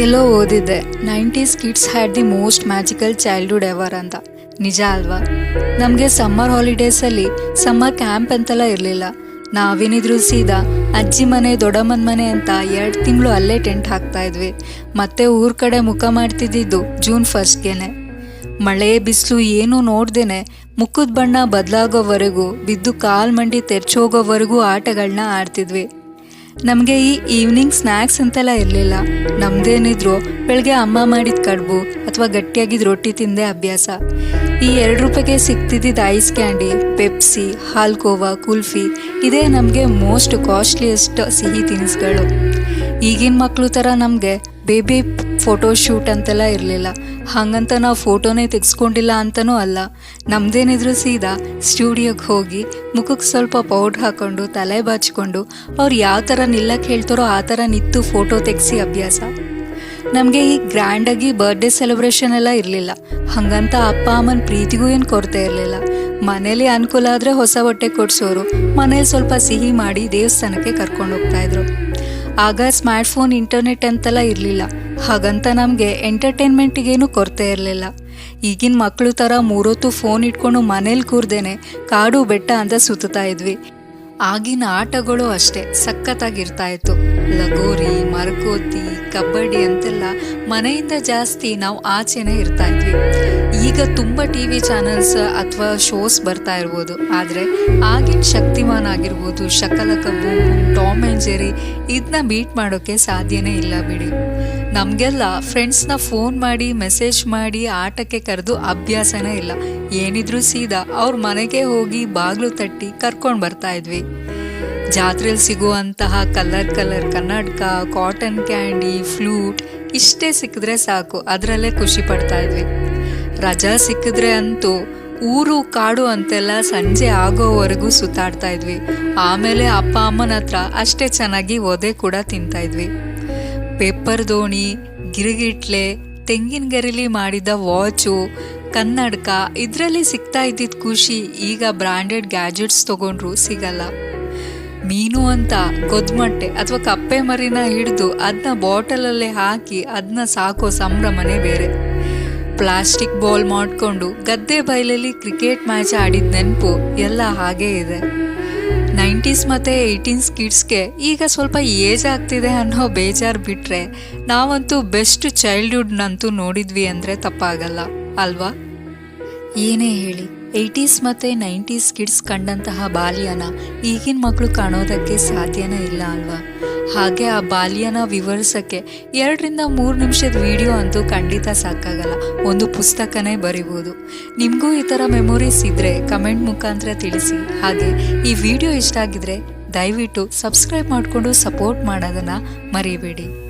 ಎಲ್ಲೋ ಓದಿದ್ದೆ. Nineties kids had the most magical childhood ever ಅಂತ. ನಿಜ ಅಲ್ವಾ? ನಮಗೆ ಸಮ್ಮರ್ ಹಾಲಿಡೇಸಲ್ಲಿ ಸಮ್ಮರ್ ಕ್ಯಾಂಪ್ ಅಂತೆಲ್ಲ ಇರಲಿಲ್ಲ. ನಾವೇನಿದ್ರು ಸೀದಾ ಅಜ್ಜಿ ಮನೆ, ದೊಡ್ಡಮ್ಮನ ಮನೆ ಅಂತ ಎರಡು ತಿಂಗಳು ಅಲ್ಲೇ ಟೆಂಟ್ ಹಾಕ್ತಾ ಇದ್ವಿ. ಮತ್ತೆ ಊರ ಕಡೆ ಮುಖ ಮಾಡ್ತಿದ್ದಿದ್ದು ಜೂನ್ ಫಸ್ಟ್ಗೆನೆ. ಮಳೆ, ಬಿಸಿಲು ಏನೂ ನೋಡ್ದೇನೆ ಮುಖದ ಬಣ್ಣ ಬದಲಾಗೋವರೆಗೂ, ಬಿದ್ದು ಕಾಲು ಮಂಡಿ ತೆರ್ಚೋಗೋವರೆಗೂ ಆಟಗಳನ್ನ ಆಡ್ತಿದ್ವಿ. ನಮಗೆ ಈ ಈವ್ನಿಂಗ್ ಸ್ನ್ಯಾಕ್ಸ್ ಅಂತೆಲ್ಲ ಇರಲಿಲ್ಲ. ನಮ್ದೇನಿದ್ರು ಬೆಳಗ್ಗೆ ಅಮ್ಮ ಮಾಡಿದ ಕಡುಬು ಅಥವಾ ಗಟ್ಟಿಯಾಗಿದ್ದ ರೊಟ್ಟಿ ತಿಂದೇ ಅಭ್ಯಾಸ. ಈ ಎರಡು ರೂಪಾಯಿಗೆ ಸಿಗ್ತಿದ್ದಿದ್ದು ಐಸ್ ಕ್ಯಾಂಡಿ ಪೆಪ್ಸಿ ಹಾಲ್ಕೋವಾ ಕುಲ್ಫಿ ಇದೇ ನಮಗೆ ಮೋಸ್ಟ್ ಕಾಸ್ಟ್ಲಿಯೆಸ್ಟ್ ಸಿಹಿ ತಿನಿಸುಗಳು. ಈಗಿನ ಮಕ್ಕಳು ಥರ ನಮಗೆ ಬೇಬಿ ಫೋಟೋ ಶೂಟ್ ಅಂತೆಲ್ಲ ಇರಲಿಲ್ಲ. ಹಾಗಂತ ನಾವು ಫೋಟೋನೇ ತೆಗೆಸ್ಕೊಂಡಿಲ್ಲ ಅಂತನೂ ಅಲ್ಲ. ನಮ್ದೇನಿದ್ರು ಸೀದಾ ಸ್ಟುಡಿಯೋಗೆ ಹೋಗಿ ಮುಖಕ್ಕೆ ಸ್ವಲ್ಪ ಪೌಡ್ರ್ ಹಾಕೊಂಡು, ತಲೆ ಬಾಚಿಕೊಂಡು ಅವ್ರು ಯಾವ ಥರ ನಿಲ್ಲಕ್ಕೆ ಹೇಳ್ತಾರೋ ಆ ಥರ ನಿಂತು ಫೋಟೋ ತೆಗೆಸಿ ಅಭ್ಯಾಸ. ನಮಗೆ ಈ ಗ್ರ್ಯಾಂಡಾಗಿ ಬರ್ಡೇ ಸೆಲೆಬ್ರೇಷನ್ ಎಲ್ಲ ಇರಲಿಲ್ಲ. ಹಾಗಂತ ಅಪ್ಪ, ಅಮ್ಮನ ಪ್ರೀತಿಗೂ ಏನು ಕೊರತೆ ಇರಲಿಲ್ಲ. ಮನೇಲಿ ಅನುಕೂಲ ಆದರೆ ಹೊಸ ಬಟ್ಟೆ ಕೊಡ್ಸೋರು, ಮನೇಲಿ ಸ್ವಲ್ಪ ಸಿಹಿ ಮಾಡಿ ದೇವಸ್ಥಾನಕ್ಕೆ ಕರ್ಕೊಂಡು ಹೋಗ್ತಾ ಇದ್ರು. ಆಗ ಸ್ಮಾರ್ಟ್ಫೋನ್ ಇಂಟರ್ನೆಟ್ ಅಂತೆಲ್ಲ ಇರಲಿಲ್ಲ. ಹಾಗಂತ ನಮಗೆ ಎಂಟರ್ಟೈನ್ಮೆಂಟಿಗೇನು ಕೊರತೆ ಇರಲಿಲ್ಲ. ಈಗಿನ ಮಕ್ಕಳು ಥರ ಮೂರೊತ್ತು ಫೋನ್ ಇಟ್ಕೊಂಡು ಮನೇಲಿ ಕೂರ್ದೇನೆ ಕಾಡು ಬೆಟ್ಟ ಅಂತ ಸುತ್ತಾ ಇದ್ವಿ. ಆಗಿನ ಆಟಗಳು ಅಷ್ಟೇ ಸಖತ್ತಾಗಿರ್ತಾ ಇತ್ತು ಲಗೋರಿ, ಮರಕೋತಿ ಕಬಡ್ಡಿ ಅಂತೆಲ್ಲ ಮನೆಯಿಂದ ಜಾಸ್ತಿ ನಾವು ಆಚೆನೇ ಇರ್ತಾ ಇದ್ವಿ ಈಗ ತುಂಬ ಟಿ ವಿ ಚಾನಲ್ಸ್ ಅಥವಾ ಶೋಸ್ ಬರ್ತಾ ಇರ್ಬೋದು. ಆದರೆ ಆಗಿನ ಶಕ್ತಿಮಾನ್ ಆಗಿರ್ಬೋದು, ಶಕಲ ಕಬ್ಬು, ಟಾಮ್ ಆ್ಯಂಡ್ ಜೆರಿ ಇದನ್ನ ಬೀಟ್ ಮಾಡೋಕ್ಕೆ ಸಾಧ್ಯನೇ ಇಲ್ಲ ಬಿಡಿ. ನಮಗೆಲ್ಲ ಫ್ರೆಂಡ್ಸ್ನ ಫೋನ್ ಮಾಡಿ ಮೆಸೇಜ್ ಮಾಡಿ, ಆಟಕ್ಕೆ ಕರೆದು ಅಭ್ಯಾಸನೇ ಇಲ್ಲ. ಏನಿದ್ರೂ ಸೀದಾ ಅವ್ರ ಮನೆಗೆ ಹೋಗಿ ಬಾಗಿಲು ತಟ್ಟಿ ಕರ್ಕೊಂಡು ಬರ್ತಾ ಇದ್ವಿ. ಜಾತ್ರೆಯಲ್ಲಿ ಸಿಗುವಂತಹ ಕಲರ್ ಕಲರ್ ಕನ್ನಡಕ ಕಾಟನ್ ಕ್ಯಾಂಡಿ ಫ್ಲೂಟ್ ಇಷ್ಟೇ ಸಿಕ್ಕಿದ್ರೆ ಸಾಕು, ಅದರಲ್ಲೇ ಖುಷಿ ಪಡ್ತಾ ಇದ್ವಿ. ರಜಾ ಸಿಕ್ಕಿದ್ರೆ ಅಂತೂ ಊರು, ಕಾಡು ಅಂತೆಲ್ಲ ಸಂಜೆ ಆಗೋವರೆಗೂ ಸುತ್ತಾಡ್ತಾ ಇದ್ವಿ. ಆಮೇಲೆ ಅಪ್ಪ, ಅಮ್ಮನ ಹತ್ರ ಅಷ್ಟೇ ಚೆನ್ನಾಗಿ ಒದೆ ಕೂಡ ತಿಂತಾ ಇದ್ವಿ. ಪೇಪರ್ ದೋಣಿ, ಗಿರಿಗಿಟ್ಲೆ, ತೆಂಗಿನ ಗರಿಲಿ ಮಾಡಿದ ವಾಚು, ಕನ್ನಡಕ, ಇದರಲ್ಲಿ ಸಿಗ್ತಾ ಇದ್ದಿದ್ದ ಖುಷಿ ಈಗ ಬ್ರಾಂಡೆಡ್ ಗ್ಯಾಜೆಟ್ಸ್ ತಗೊಂಡ್ರು ಸಿಗಲ್ಲ. ಮೀನು ಅಂತ ಗೊದ್ಮಟ್ಟೆ ಅಥವಾ ಕಪ್ಪೆ ಮರಿನ ಹಿಡಿದು ಅದನ್ನ ಬಾಟಲಲ್ಲೇ ಹಾಕಿ ಅದನ್ನ ಸಾಕೋ ಸಂಭ್ರಮನೇ ಬೇರೆ. ಪ್ಲಾಸ್ಟಿಕ್ ಬಾಲ್ ಮಾಡಿಕೊಂಡು ಗದ್ದೆ ಬಯಲಲ್ಲಿ ಕ್ರಿಕೆಟ್ ಮ್ಯಾಚ್ ಆಡಿದ ನೆನಪು ಎಲ್ಲ ಹಾಗೇ ಇದೆ. ನೈಂಟೀಸ್ ಮತ್ತು ಏಯ್ಟೀನ್ಸ್ ಕಿಡ್ಸ್ಗೆ ಈಗ ಸ್ವಲ್ಪ ಏಜ್ ಆಗ್ತಿದೆ ಅನ್ನೋ ಬೇಜಾರು ಬಿಟ್ಟರೆ ನಾವಂತೂ ಬೆಸ್ಟ್ ಚೈಲ್ಡ್ಹುಡ್ನಂತೂ ನೋಡಿದ್ವಿ ಅಂದರೆ ತಪ್ಪಾಗಲ್ಲ, ಅಲ್ವಾ? ಏನೇ ಹೇಳಿ, ಏಯ್ಟೀಸ್ ಮತ್ತು ನೈಂಟೀಸ್ ಕಿಡ್ಸ್ ಕಂಡಂತಹ ಬಾಲ್ಯನ ಈಗಿನ ಮಕ್ಕಳು ಕಾಣೋದಕ್ಕೆ ಸಾಧ್ಯನೇ ಇಲ್ಲ, ಅಲ್ವಾ? ಹಾಗೆ ಆ ಬಾಲ್ಯನ ವಿವರಿಸೋಕ್ಕೆ ಎರಡರಿಂದ ಮೂರು ನಿಮಿಷದ ವಿಡಿಯೋ ಅಂತೂ ಖಂಡಿತ ಸಾಕಾಗಲ್ಲ. ಒಂದು ಪುಸ್ತಕನೇ ಬರಿಬೋದು. ನಿಮಗೂ ಈ ಥರ ಮೆಮೊರೀಸ್ ಇದ್ದರೆ ಕಮೆಂಟ್ ಮುಖಾಂತರ ತಿಳಿಸಿ. ಹಾಗೆ ಈ ವಿಡಿಯೋ ಇಷ್ಟ ಆಗಿದ್ರೆ ದಯವಿಟ್ಟು ಸಬ್ಸ್ಕ್ರೈಬ್ ಮಾಡಿಕೊಂಡು ಸಪೋರ್ಟ್ ಮಾಡೋದನ್ನು ಮರಿಬೇಡಿ.